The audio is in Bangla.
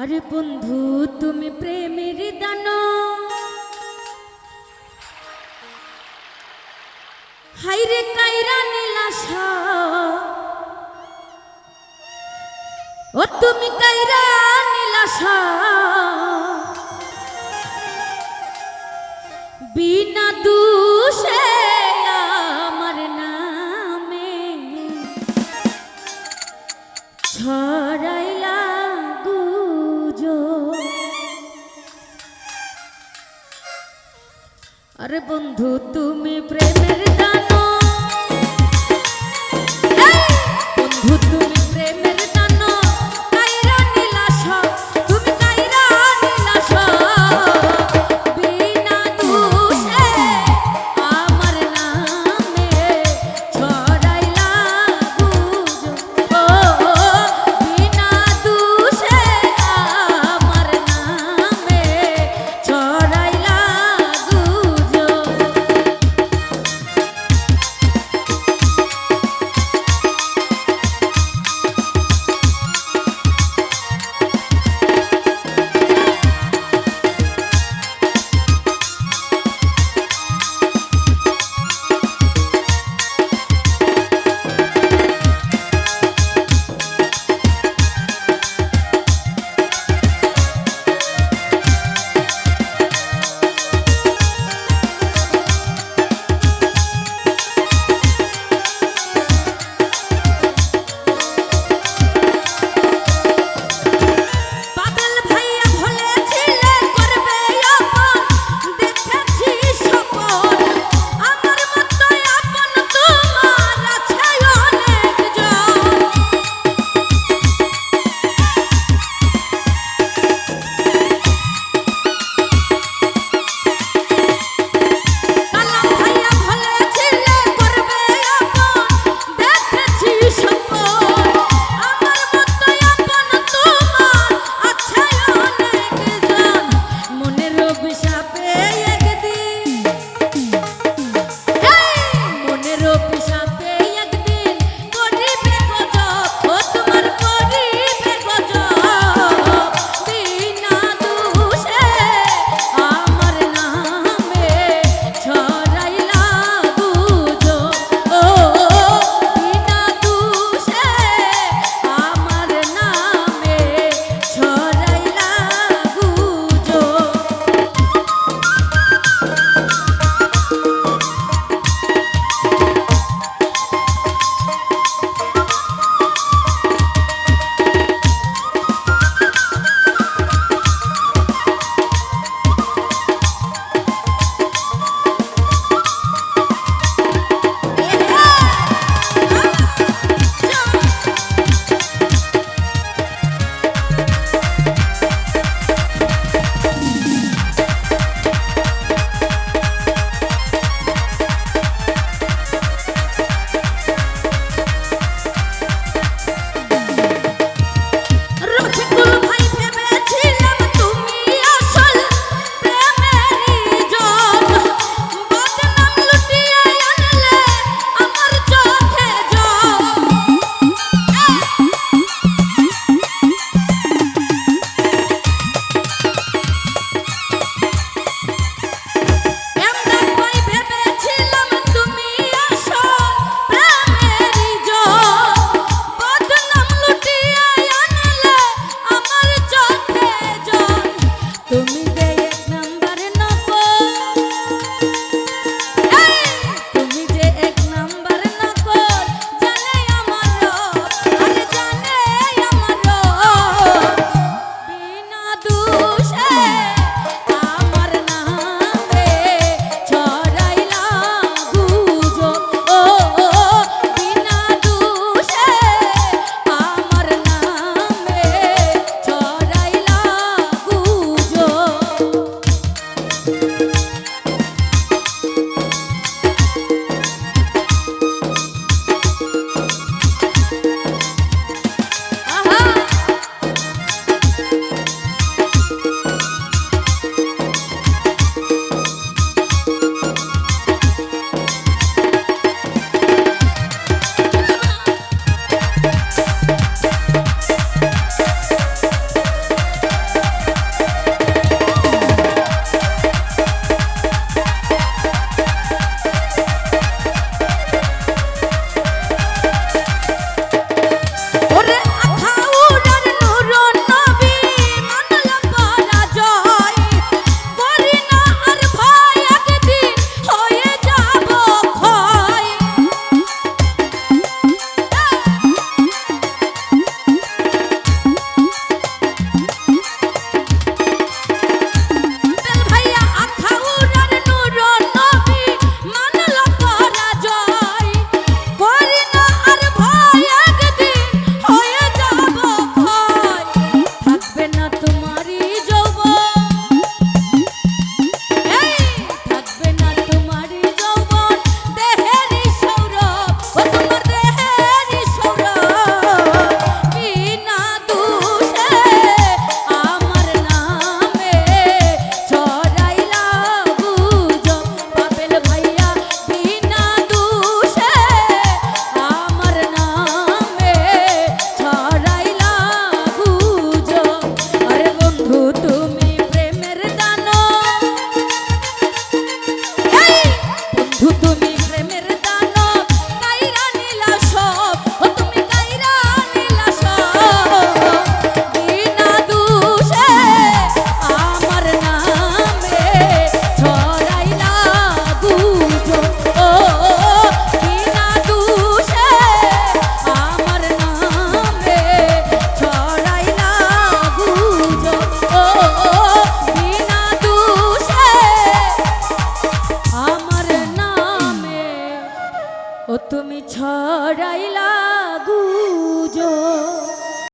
আরে বন্ধু তুমি প্রেমের দান হাইরে কাইরা নীলাশা। ও তুমি কাইরা নীলাশা। বিনা দুষে আরে বন্ধু তুমি প্রেমের